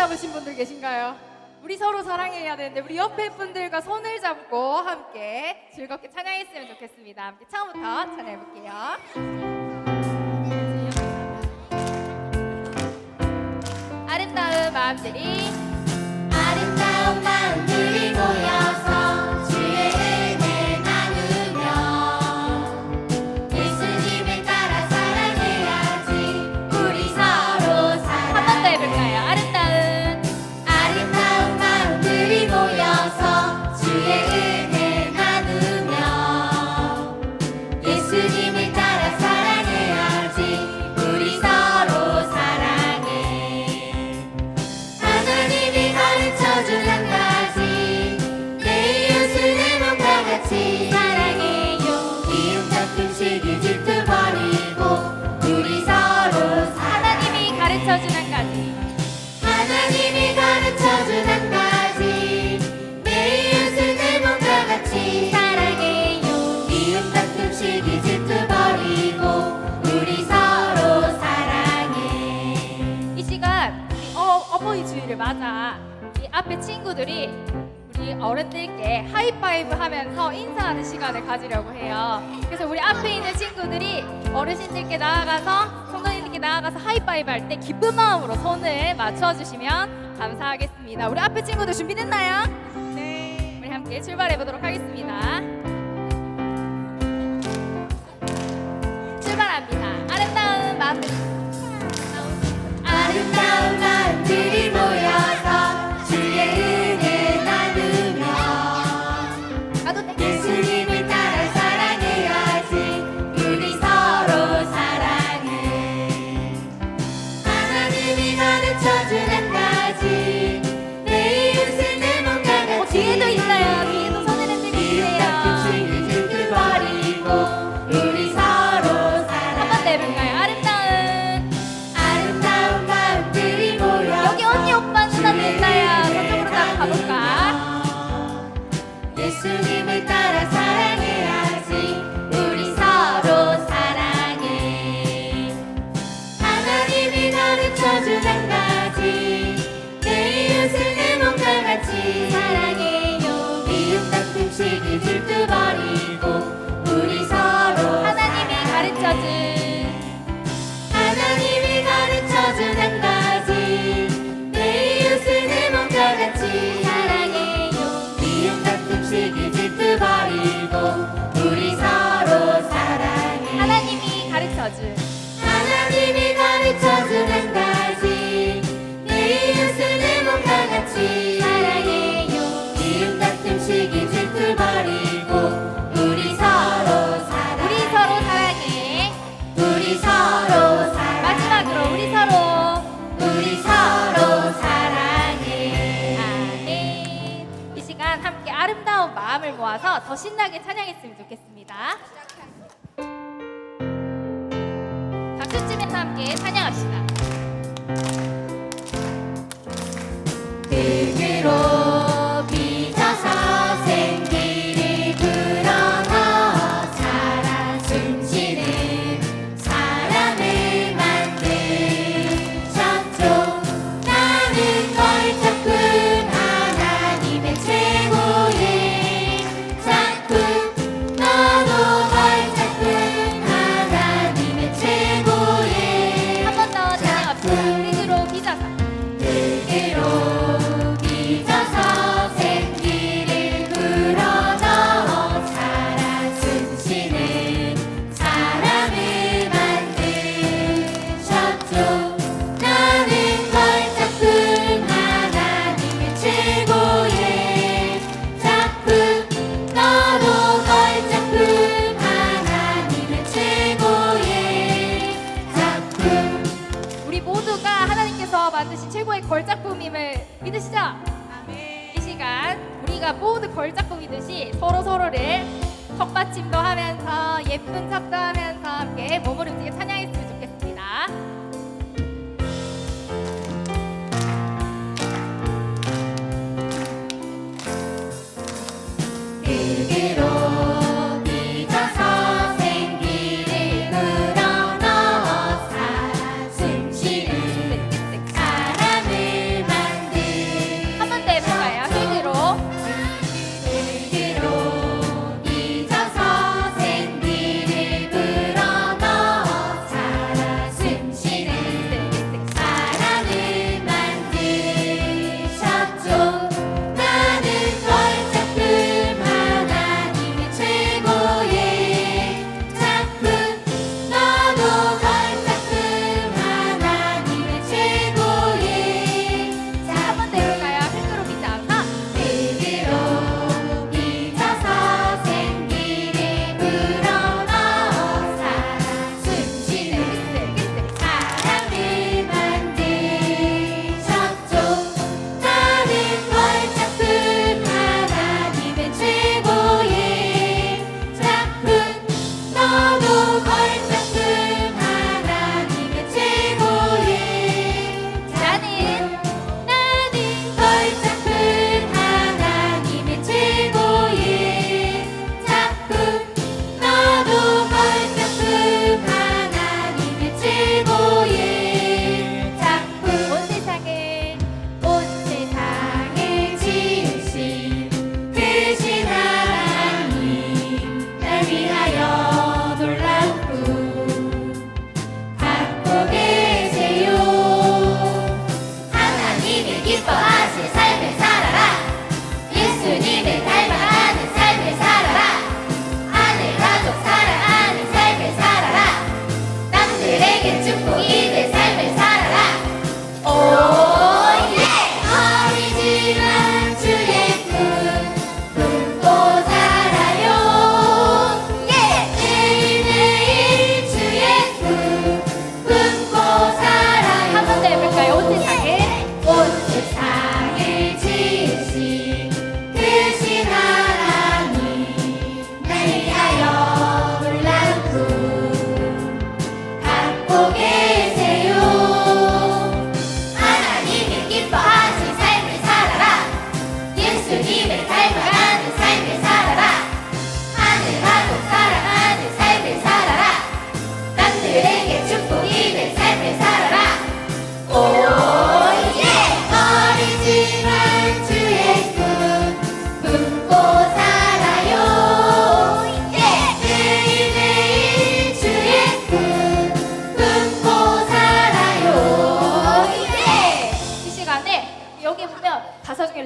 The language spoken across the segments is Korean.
잡으신 분들 계신가요? 우리 서로 사랑해야 되는데 우리 옆에 분들과 손을 잡고 함께 즐겁게 찬양했으면 좋겠습니다. 함께 처음부터 찬양해 볼게요. 아름다운 마음들이 아름다운 마음들이 모여서 맞아 이 앞에 친구들이 우리 어른들께 하이파이브 하면서 인사하는 시간을 가지려고 해요. 그래서 우리 앞에 있는 친구들이 어르신들께 나아가서 성도님들께 나아가서 하이파이브 할 때 기쁜 마음으로 손을 맞춰주시면 감사하겠습니다. 우리 앞에 친구들 준비됐나요? 네. 우리 함께 출발해 보도록 하겠습니다. 출발합니다. 아름다운 마음. Esse livro.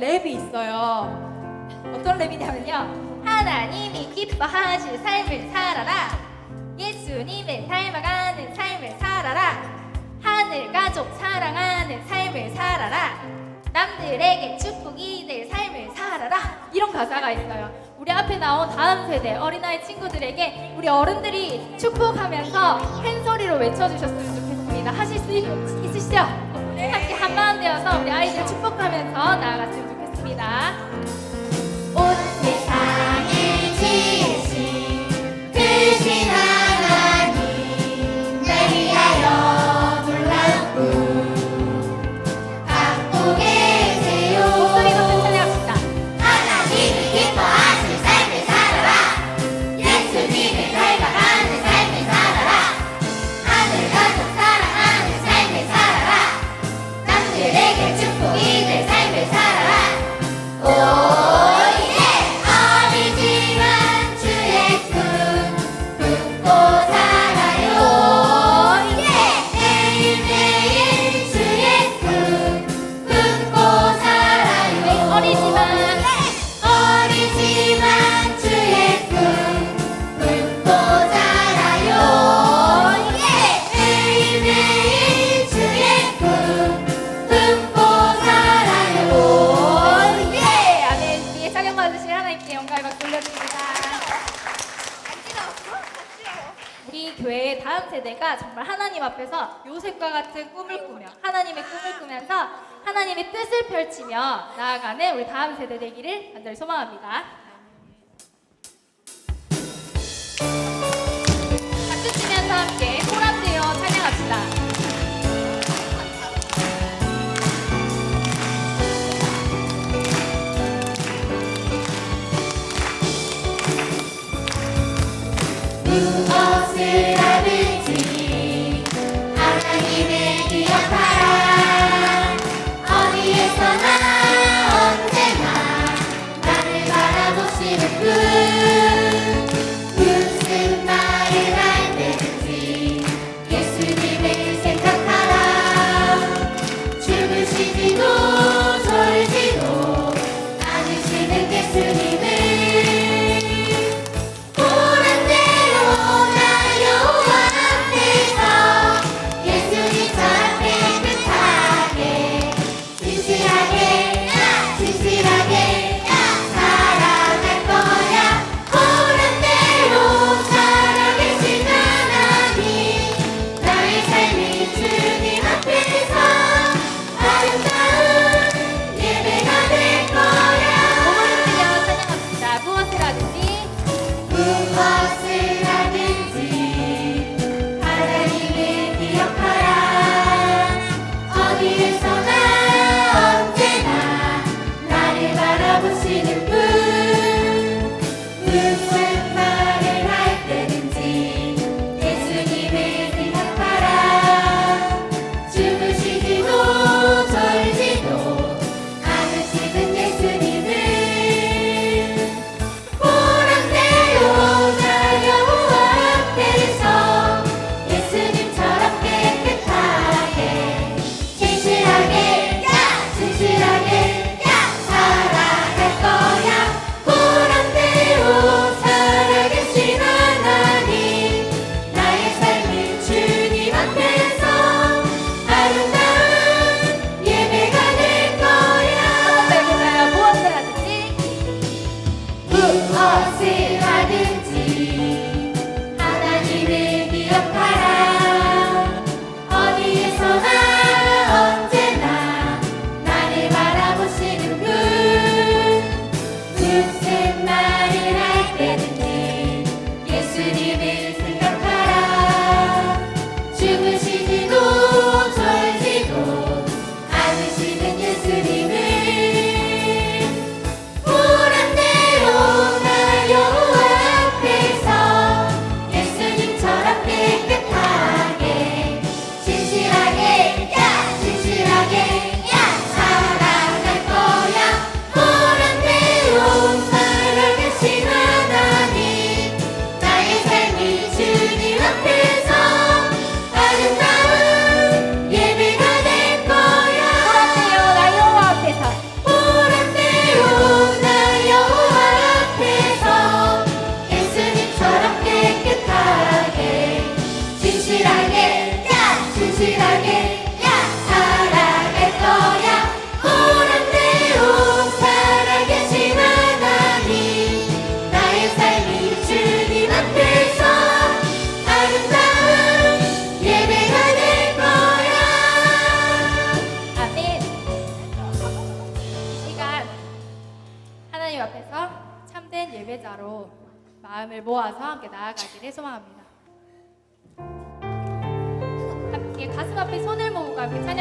랩이 있어요. 어떤 랩이냐면요. 하나님이 기뻐하실 삶을 살아라. 예수님의 닮아가는 삶을 살아라. 하늘 가족 사랑하는 삶을 살아라. 남들에게 축복이 될 삶을 살아라. 이런 가사가 있어요. 우리 앞에 나온 다음 세대 어린아이 친구들에게 우리 어른들이 축복하면서 큰 소리로 외쳐주셨으면 좋겠습니다. 하실 수 있, 으시죠 네. 함께 한마음 되어서 우리 아이들 축복하면서 나아갔으면 좋겠습니다. 감사합니다. 우리 교회의 다음 세대가 정말 하나님 앞에서 요셉과 같은 꿈을 꾸며 하나님의 꿈을 꾸면서 하나님의 뜻을 펼치며 나아가는 우리 다음 세대 되기를 간절히 소망합니다. 박수 치면서 함께. You will sit at 찬양합니다. 가슴 앞에 손을 모으고 함께 찬양.